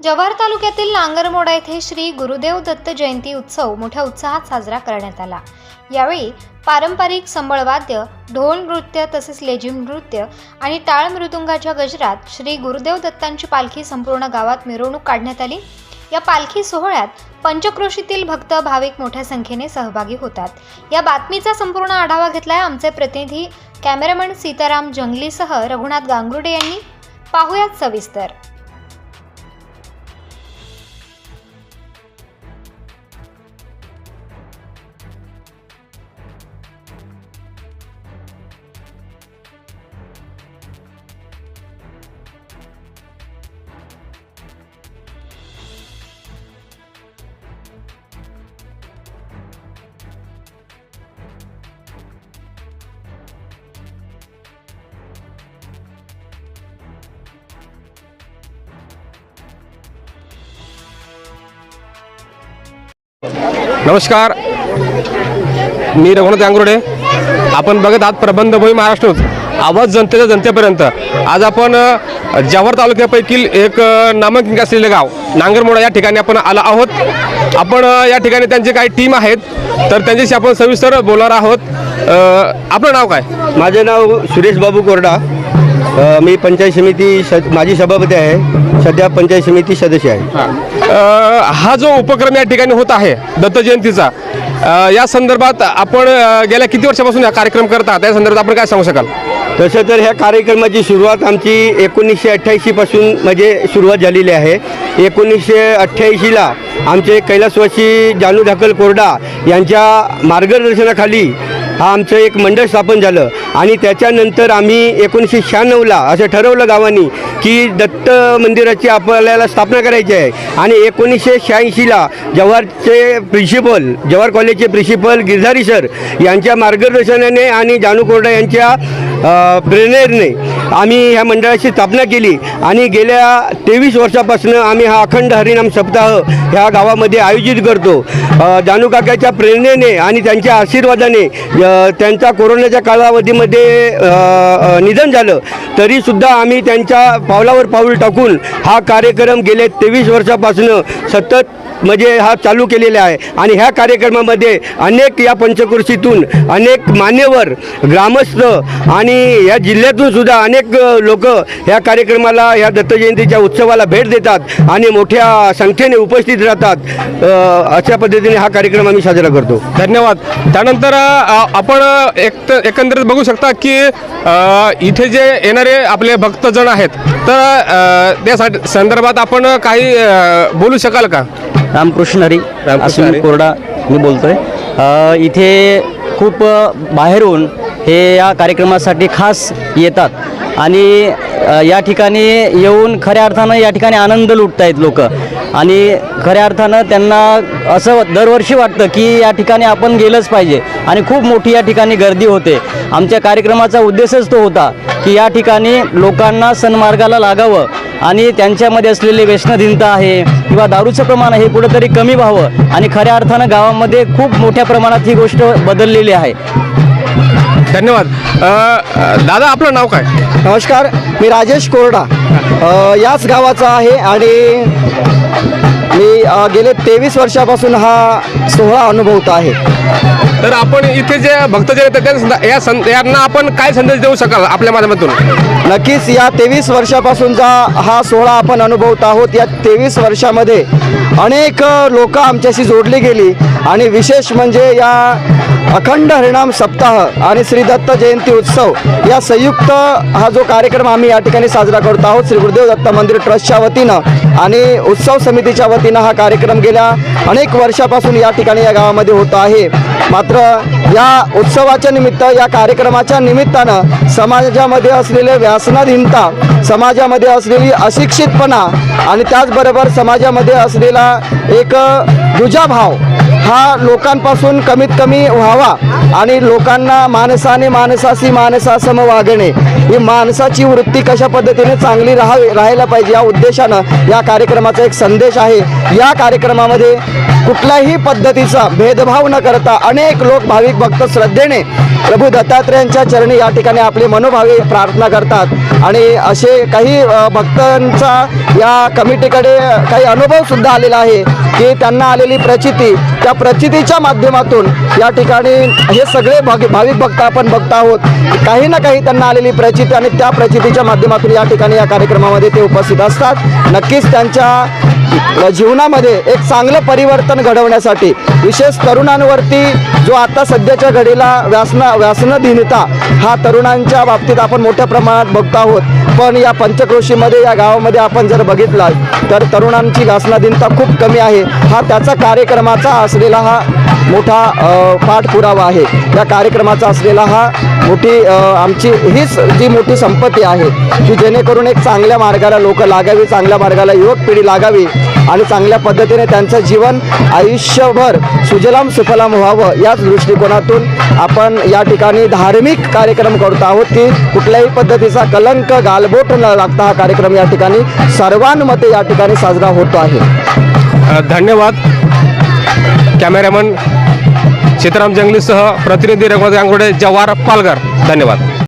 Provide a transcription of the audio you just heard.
जव्हार तालुक्यातील नांगरमोडा येथे श्री गुरुदेव दत्त जयंती उत्सव मोठ्या उत्साहात साजरा करण्यात आला. यावेळी पारंपरिक संबळवाद्य ढोल नृत्य तसेच लेझिम नृत्य आणि टाळ मृदुंगाच्या गजरात श्री गुरुदेव दत्तांची पालखी संपूर्ण गावात मिरवणूक काढण्यात आली. या पालखी सोहळ्यात पंचक्रोशीतील भक्त भाविक मोठ्या संख्येने सहभागी होतात. या बातमीचा संपूर्ण आढावा घेतलाय आमचे प्रतिनिधी कॅमेरामन सीताराम जंगलीसह रघुनाथ गांगुर्डे यांनी. पाहुयात सविस्तर. नमस्कार. मी रघुनाथ अंगरुडे आपण बघत आहात प्रबंध भोई महाराष्ट्र आवाज जनतेच्या जनतेपर्यंत. आज आपण जव्हार तालुक्यापैकी एक नामांकित असलेले गाव नांगरमोडा या ठिकाणी आपण आलो आहोत. आपण या ठिकाणी त्यांचे काही टीम आहेत. तर त्यांच्याशी आपण सविस्तर बोलणार आहोत. आपलं नाव काय? माझे नाव सुरेश बाबू कोरडा. मी पंचायत समिती माजी सभापती आहे. सध्या पंचायत समिती सदस्य आहे. हा. जो उपक्रम या ठिकाणी होत आहे दत्त जयंतीचा या संदर्भात आपण गेल्या किती वर्षापासून हा कार्यक्रम करत आहात या संदर्भात आपण काय सांगू शकाल? तसं तर ह्या कार्यक्रमाची सुरुवात आमची एकोणीसशे अठ्ठ्याऐंशीपासून म्हणजे सुरुवात झालेली आहे. एकोणीसशे अठ्ठ्याऐंशीला आमचे कैलासवासी जानू धाकल कोरडा यांच्या मार्गदर्शनाखाली हा आमचं एक मंडळ स्थापन झालं. आणि त्याच्यानंतर आम्ही एकोणीसशे शहाण्णवला असं ठरवलं गावांनी की दत्त मंदिराची आपल्याला स्थापना करायची आहे. आणि एकोणीसशे शहाऐंशीला जव्हारचे प्रिन्सिपल जव्हार कॉलेजचे प्रिन्सिपल गिरधारी सर यांच्या मार्गदर्शनाने आणि जानू कोरडा यांच्या प्रेरणेने आम्ही ह्या मंडळाची स्थापना केली आणि गेल्या तेवीस वर्षापासून आम्ही हा अखंड हरिनाम सप्ताह ह्या गावामध्ये आयोजित करतो. अ, जानू काकाच्या प्रेरणेने आणि त्यांच्या आशीर्वादाने त्यांच्या त्यांचा कोरोनाच्या कालावधीमध्ये निधन झालं. तरीसुद्धा आम्ही त्यांच्या पावलावर पाऊल टाकून हा कार्यक्रम गेले तेवीस वर्षापासून सतत म्हणजे हा चालू केलेला आहे. आणि ह्या कार्यक्रमामध्ये अनेक या पंचकृषीतून अनेक मान्यवर ग्रामस्थ आणि या जिल्ह्यातून सुद्धा अनेक लोक ह्या कार्यक्रमाला ह्या दत्त जयंतीच्या उत्सवाला भेट देतात आणि मोठ्या संख्येने उपस्थित राहतात. अशा पद्धतीने हा कार्यक्रम आम्ही साजरा करतो. धन्यवाद. त्यानंतर आपण एक एकंदरीत बघू शकता की इथे जे येणारे आपले भक्तजण आहेत तर त्यासाठी संदर्भात आपण काही बोलू शकाल का? रामकृष्ण हरी रामकृष्ण कोरडा मी बोलतोय. इथे खूप बाहेरून हे या कार्यक्रमासाठी खास येतात. आणि या ठिकाणी येऊन खऱ्या अर्थानं या ठिकाणी आनंद लुटत आहेत लोक. आणि खऱ्या अर्थानं त्यांना असं दरवर्षी वाटतं की या ठिकाणी आपण गेलंच पाहिजे. आणि खूप मोठी या ठिकाणी गर्दी होते. आमच्या कार्यक्रमाचा उद्देशच तो होता की या ठिकाणी लोकांना सन्मार्गाला लागावं आणि त्यांच्यामध्ये असलेली व्यसनधीनता आहे किंवा दारूचं प्रमाण आहे हे कुठंतरी कमी व्हावं. आणि खऱ्या अर्थानं गावामध्ये खूप मोठ्या प्रमाणात ही गोष्ट बदललेली आहे. धन्यवाद. अ, दादा आपलं नाव काय? नमस्कार मी राजेश कोरडा. अ, याच गावाचा आहे आणि मी अ, गेले तेवीस वर्षापासून हा सोहळा अनुभवत आहे. तर आपण इथे जे भक्तजन येतात त्या संद- या सं यांना आपण काय संदेश देऊ शकाल आपल्या माध्यमातून? नक्कीच या तेवीस वर्षापासूनचा हा सोहळा आपण अनुभवत आहोत. या तेवीस वर्षामध्ये अनेक लोक आमच्याशी जोडली गेली आणि विशेष म्हणजे या अखंड हरिणाम सप्ताह आणि श्री दत्त जयंती उत्सव या संयुक्त हा जो कार्यक्रम आम्ही या ठिकाणी साजरा करतो आहोत श्री गुरुदेव दत्त मंदिर ट्रस्टच्या वतीनं आणि उत्सव समितीच्या वतीनं हा कार्यक्रम गेल्या अनेक वर्षापासून या ठिकाणी या गावामध्ये होत आहे. मात्र या उत्सवाच्या निमित्त या कार्यक्रमाच्या निमित्तानं समाजामध्ये असलेले व्यासनाधीनता समाजामध्ये असलेली अशिक्षितपणा आणि त्याचबरोबर समाजामध्ये असलेला एक दुजाभाव हा लोकांपासून कमीत कमी व्हावा आणि लोकांना माणसाने माणसाशी माणसासम वागणे ही माणसाची वृत्ती कशा पद्धतीने चांगली राहावी राहायला पाहिजे या उद्देशानं या कार्यक्रमाचा एक संदेश आहे. या कार्यक्रमामध्ये कुठल्याही पद्धतीचा भेदभाव न करता अनेक लोक भाविक भक्त श्रद्धेने प्रभू दत्तात्रेयांच्या चरणी या ठिकाणी आपली मनोभावे प्रार्थना करतात. आणि असे काही भक्तांचा या कमिटीकडे काही अनुभव सुद्धा आलेला आहे की त्यांना आलेली प्रचिती त्या प्रचितीच्या माध्यमातून या ठिकाणी हे सगळे भाग भाविक भक्त आपण बघत आहोत. काही ना काही त्यांना आलेली प्रचिती आणि त्या प्रचितीच्या माध्यमातून या ठिकाणी या कार्यक्रमामध्ये ते उपस्थित असतात. नक्कीच त्यांच्या जीवनामध्ये एक चांगलं परिवर्तन घडवण्यासाठी विशेष तरुणांवरती जो आता सध्याच्या घडीला व्यासना व्यासनधीनता हा तरुणांच्या बाबतीत आपण मोठ्या प्रमाणात बघतो आहोत. पण या पंचक्रोशीमध्ये या गावामध्ये आपण जर बघितला तर तरुणांची व्यासनाधीनता खूप कमी आहे. हा त्याचा कार्यक्रमाचा असलेला हा मोठा पाठपुरावा आहे. या कार्यक्रमाचा असलेला हा मोठी आमची हीच जी मोठी संपत्ती आहे की जेणेकरून एक चांगल्या मार्गाला लोक लागावी चांगल्या मार्गाला युवक पिढी लागावी आणि चांगल्या पद्धतीने त्यांचं जीवन आयुष्यभर सुजलाम सुफलाम व्हावं याच दृष्टिकोनातून आपण या ठिकाणी धार्मिक कार्यक्रम करत आहोत की कुठल्याही पद्धतीचा कलंक गालबोट न लागता हा कार्यक्रम या ठिकाणी सर्वांमध्ये या ठिकाणी साजरा होतो आहे. धन्यवाद कॅमेरामन सीताराम जंगलीसह प्रतिनिधी रघुनाथ गांगुडे जवार पालघर. धन्यवाद.